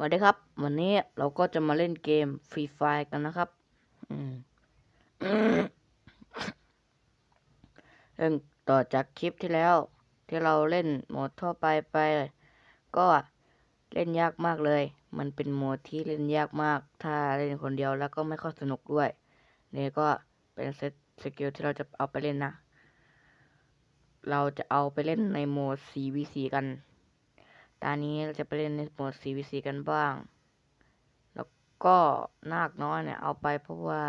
สวัสดีครับ วันนี้เราก็จะมาเล่นเกมฟรีไฟกันนะครับอืมเรื่องต่อจากคลิปที่แล้ว ที่เราเล่นโหมดทั่วไปไป ก็เล่นยากมากเลย มันเป็นโหมดที่เล่นยากมาก ถ้าเล่นคนเดียวแล้วก็ไม่ค่อยสนุกด้วยนี่ก็เป็นเซตสกิลที่เราจะเอาไปเล่นนะ เราจะเอาไปเล่นในโหมด 4v4 กัน ตอนนี้เราจะไปเล่นในโหมด 4v4 กันบ้าง แล้วก็นาคน้อยเนี่ยเอาไปเพราะว่า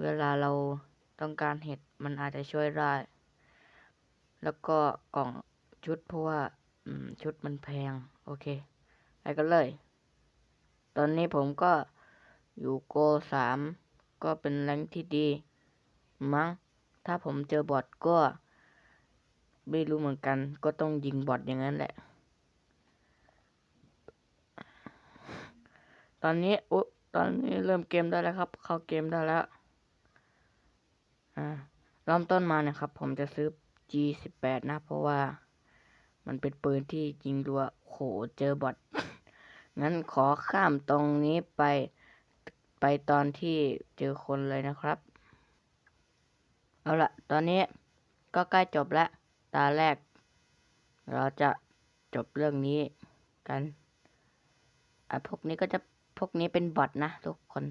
เวลาเราต้องการเห็ดมันอาจจะช่วยได้ แล้วก็กล่องชุดเพราะว่าชุดมันแพง โอเค ไปกันเลย ตอนนี้ผมก็อยู่โกสามก็เป็นแรงที่ดี มั้ง ถ้าผมเจอบอทก็ ไม่รู้เหมือนกัน ก็ต้องยิงบอทอย่างนั้นแหละ ตอนนี้อุ๊ตอนนี้เริ่มเกมได้แล้วครับ เข้าเกมได้แล้ว อ่าเริ่มต้นมาเนี่ยครับ ผมจะซื้อ G18 นะ เพราะว่ามันเป็นปืนที่ยิงรัวโหเจอบอทงั้นขอข้ามตรงนี้ไปไปตอนที่เจอคนเลยนะครับ เอาละตอนนี้ก็ใกล้จบแล้ว ตาแรก เราจะจบเรื่องนี้กันอะพวกนี้ก็จะ วกนี้เป็นบอทนะทุกคน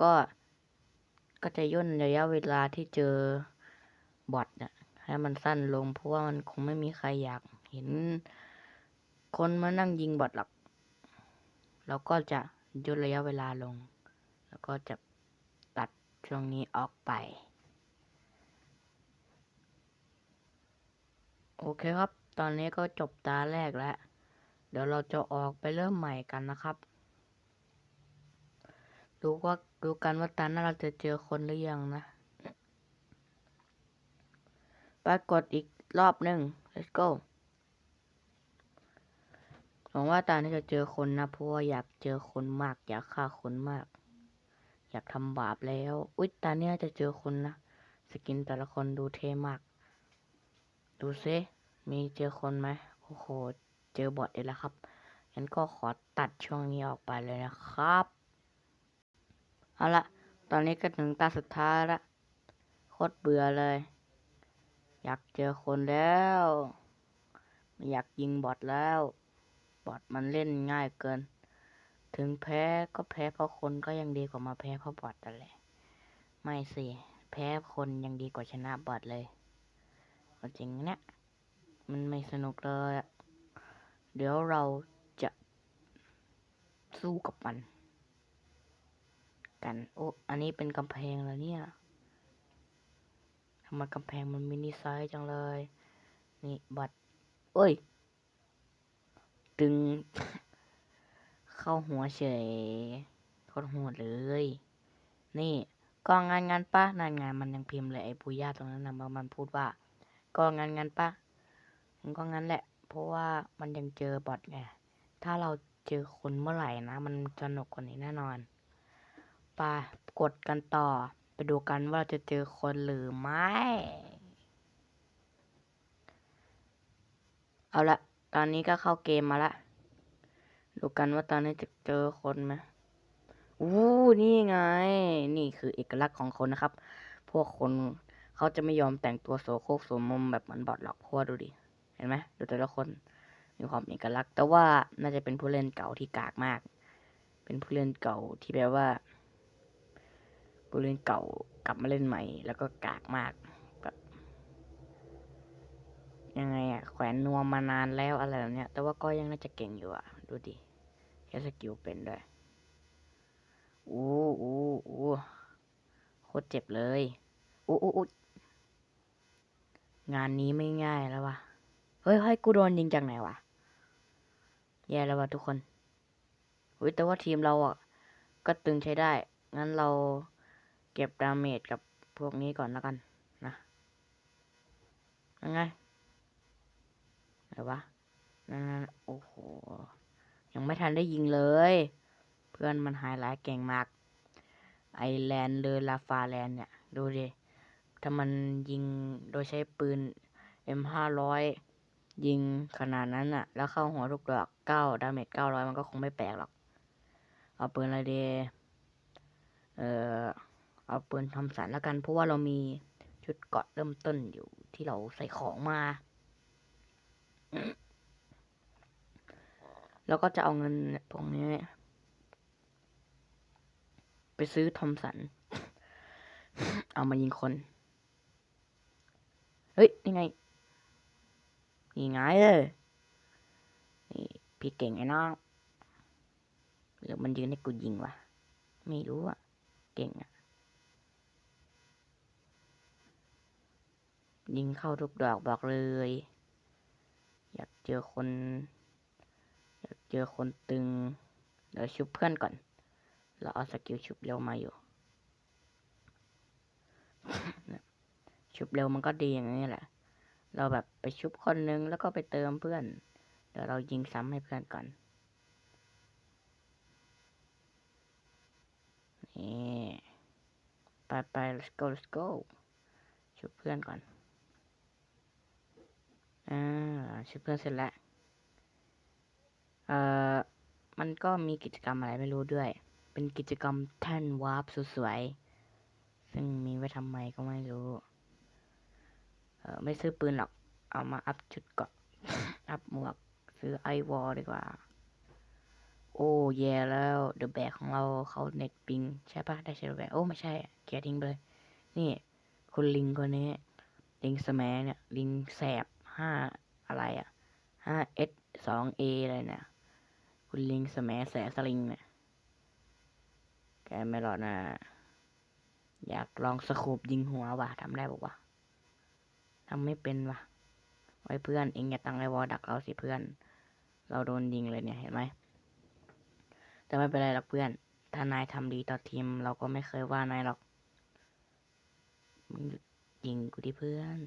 ก็ก็จะย่นระยะเวลาที่เจอบอทเนี่ยให้มันสั้นลงเพราะว่ามันคงไม่มีใครอยากเห็นคนมานั่งยิงบอทหรอกเราก็จะย่นระยะเวลาลง แล้วก็จะตัดช่วงนี้ออกไป โอเคครับ ตอนนี้ก็จบตาแรกแล้ว เดี๋ยวเราจะออกไปเริ่มใหม่กันนะครับ ดูว่าดูกันว่าตาหน้าเราจะเจอคนหรือยังนะปรากฏอีกรอบหนึ่ง let's go หวังว่าตานี้จะเจอคนนะเพราะว่าอยากเจอคนมาก อยากฆ่าคนมาก อยากทำบาปแล้ว อุ๊ยตาเนี้ยจะเจอคนนะสกินแต่ละคนดูเท่มาก ดูซิมีเจอคนไหมโอ้โห เจอบอทเลยแล้วครับงั้นก็ขอตัดช่วงนี้ออกไปเลยนะครับ เอาละ ตอนนี้ก็ถึงตาสุดท้ายละ โคตรเบื่อเลย อยากเจอคนแล้ว ไม่อยากยิงบอทแล้ว บอทมันเล่นง่ายเกิน ถึงแพ้ก็แพ้เพราะคนก็ยังดีกว่ามาแพ้เพราะบอทนั่นแหละ ไม่สิ แพ้คนยังดีกว่าชนะบอทเลยจริงเนี่ยมันไม่สนุกเลย เดี๋ยวเราจะสู้กับมัน กัน โอ้ อันนี้เป็นกำแพงแล้วเนี่ยทำไมกำแพงมันมินิไซส์จังเลย นี่บัตรเอ้ย ดึง เข้าหัวเฉยโคตรโหดเลย นี่กองงานงานปะนานงานมันยังพิมพ์เลยไอ้ปุย่าตรงนั้นนะมันมันพูดว่ากองงานงานปะมันก็งั้นแหละ เพราะว่ามันยังเจอบอทไง ถ้าเราเจอคนเมื่อไหร่นะ มันสนุกกว่านี้แน่นอน ไปกดกันต่อ ไปดูกันว่าจะเจอคนหรือไม่ เอาละ ตอนนี้ก็เข้าเกมมาละ ดูกันว่าตอนนี้จะเจอคนไหมอู้นี่ไง นี่คือเอกลักษณ์ของคนนะครับ พวกคนเขาจะไม่ยอมแต่งตัวโสโครกโสมมมแบบเหมือนบอทหรอกเพราะว่าดูดิ เห็นไหมดูแต่ละคนมีความเอกลักษณ์ แต่ว่าน่าจะเป็นผู้เล่นเก่าที่กากมาก เป็นผู้เล่นเก่าที่แปลว่า ผู้เล่นเก่ากลับมาเล่นใหม่ แล้วก็กากมากแบบยังไงอะแขวนนวมมานานแล้วอะไรแบบเนี้ย แต่ว่าก็ยังน่าจะเก่งอยู่อะดูดิแค่สกิลเป็นด้วยอู้อู้อู้โคตรเจ็บเลยอู้อู้อู้งานนี้ไม่ง่ายแล้ววะเฮ้ยเฮ้ยกูโดนยิงจากไหนวะแย่แล้ววะทุกคนอุ้ยแต่ว่าทีมเราอะ ก็ตึงใช้ได้ งั้นเรา เก็บดาเมจกับพวกนี้ก่อนแล้วกันนะยังไงอะไรวะนั่นโอ้โห ยังไม่ทันได้ยิงเลย เพื่อนมันไฮไลท์เก่งมาก ไอแลนด์เลยลาฟาแลนเนี่ย ดูดิถ้ามันยิงโดยใช้ปืน M500 ยิงขนาดนั้นอะแล้วเข้าหัวทุกดอกเก้าดาเมจเก้าร้อยมันก็คงไม่แปลกหรอก เอาปืนอะไรดีเอ่อ เอาปืนทำสันแล้วกัน เพราะว่าเรามีชุดเกาะเริ่มต้นอยู่ที่เราใส่ของมา แล้วก็จะเอาเงินพวกนี้ ไปซื้อทอมสัน เอามายิงคน เฮ้ยนี่ไงนี่ไงเออนี่พี่เก่งไอ้น้องหรือมันยืนให้กูยิงวะ ไม่รู้อะเก่งอะ ยิงเข้าทุกดอกบอกเลย อยากเจอคน อยากเจอคนตึง เดี๋ยวชุบเพื่อนก่อน เราเอาสกิลชุบเร็วมาอยู่ ชุบเร็วมันก็ดีอย่างนี้แหละ เราแบบไปชุบคนนึงแล้วก็ไปเติมเพื่อน เดี๋ยวเรายิงซ้ำให้เพื่อนก่อน นี่ ไปไป let's go let's go ชุบเพื่อนก่อน อ่าชุบเพื่อนเสร็จแล้ว เอ่อ มันก็มีกิจกรรมอะไรไม่รู้ด้วย เป็นกิจกรรมแท่นวาร์ปสวยๆ ซึ่งมีไว้ทำไมก็ไม่รู้ เออไม่ซื้อปืนหรอก เอามาอัพชุดเกราะ อัพหมวก ซื้อไอวอลดีกว่า โอ้แย่แล้ว เดอะแบกของเราเขาเน็ตปิง ใช่ปะได้ใช้แบกโอ้ ไม่ใช่เกียร์ทิ้งไปเลย นี่คุณลิงคนนี้ ลิงสแมเนี่ย ลิงแสบ ห้าอะไรอะห้าเอสสองเออะไรเนี่ย คุณลิงสแมแสสลิงเนี่ย แกไม่หรอดนะ อยากลองสโคบยิงหัวว่ะทำได้บอกว่าวะทำไม่เป็นว่ะ ไว้เพื่อนเองอย่าตั้งไอวอลดักเราสิเพื่อน เราโดนยิงเลยเนี่ยเห็นไหม แต่ไม่เป็นไรหรอกเพื่อน ถ้านายทำดีต่อทีม เราก็ไม่เคยว่านายหรอกมึงยิงกูดิเพื่อน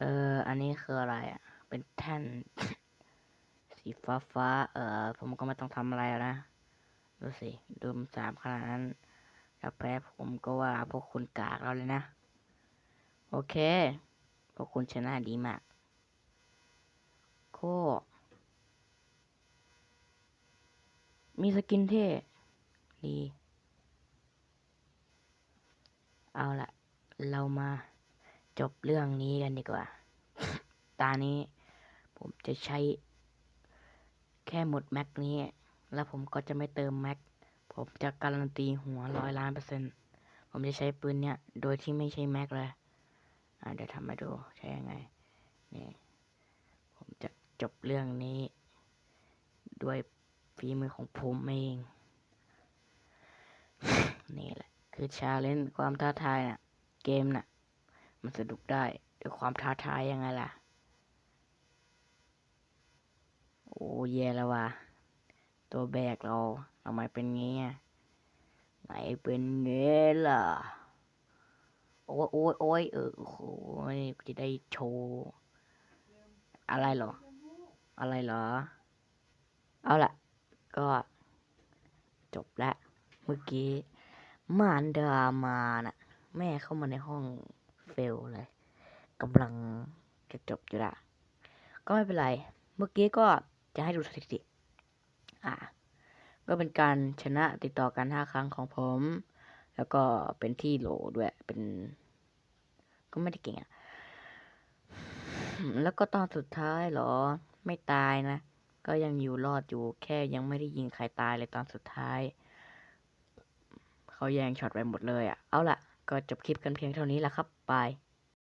เออ อันนี้คืออะไรอะ เป็นแท่น สีฟ้าฟ้าๆเออ ผมก็ไม่ต้องทำอะไรแล้วนะ ดูสิดูมสามขนาดนั้นถ้าแพ้ผมก็ว่าพวกคุณกากเราเลยนะ โอเค พวกคุณชนะดีมาก โค มีสกินเท่ ดี เอาละเรามา จบเรื่องนี้กันดีกว่า ตานี้ผมจะใช้แค่หมดแม็กนี้ แล้วผมก็จะไม่เติมแม็ก ผมจะการันตีหัวร้อยล้านเปอร์เซ็นต์ผมจะใช้ปืนเนี่ยโดยที่ไม่ใช้แม็กเลย อ่าเดี๋ยวทำมาดูใช้ยังไง นี่ ผมจะจบเรื่องนี้ ด้วยฝีมือของผมเอง นี่แหละ คือชาเลนจ์ความท้าทายน่ะ เกมน่ะ มันสนุกได้ด้วยความท้าทายยังไงล่ะ โอ้แย่แล้ววะตัวแบกเราทำไมเป็นงี้ไหนเป็นงี้ล่ะ โอ้ยโอ้ยโอ้ยเออโอ้โหจะได้โชว์อะไรหรอ อะไรหรอ เอาล่ะ ก็จบละ เมื่อกี้มารดามาน่ะ แม่เข้ามาในห้อง เฟลเลยกำลังจะจบอยู่ละก็ไม่เป็นไร เมื่อกี้ก็จะให้ดูสถิติ อ่า ก็เป็นการชนะติดต่อกันห้าครั้งของผม แล้วก็เป็นที่โหลด้วย เป็น ก็ไม่ได้เก่งอะแล้วก็ตอนสุดท้ายเหรอ ไม่ตายนะ ก็ยังอยู่รอดอยู่ แค่ยังไม่ได้ยิงใครตายเลยตอนสุดท้าย เขาแย่งช็อตไปหมดเลยอะ่ะ เอาล่ะ ก็จบคลิปกันเพียงเท่านี้แหละครับ บาย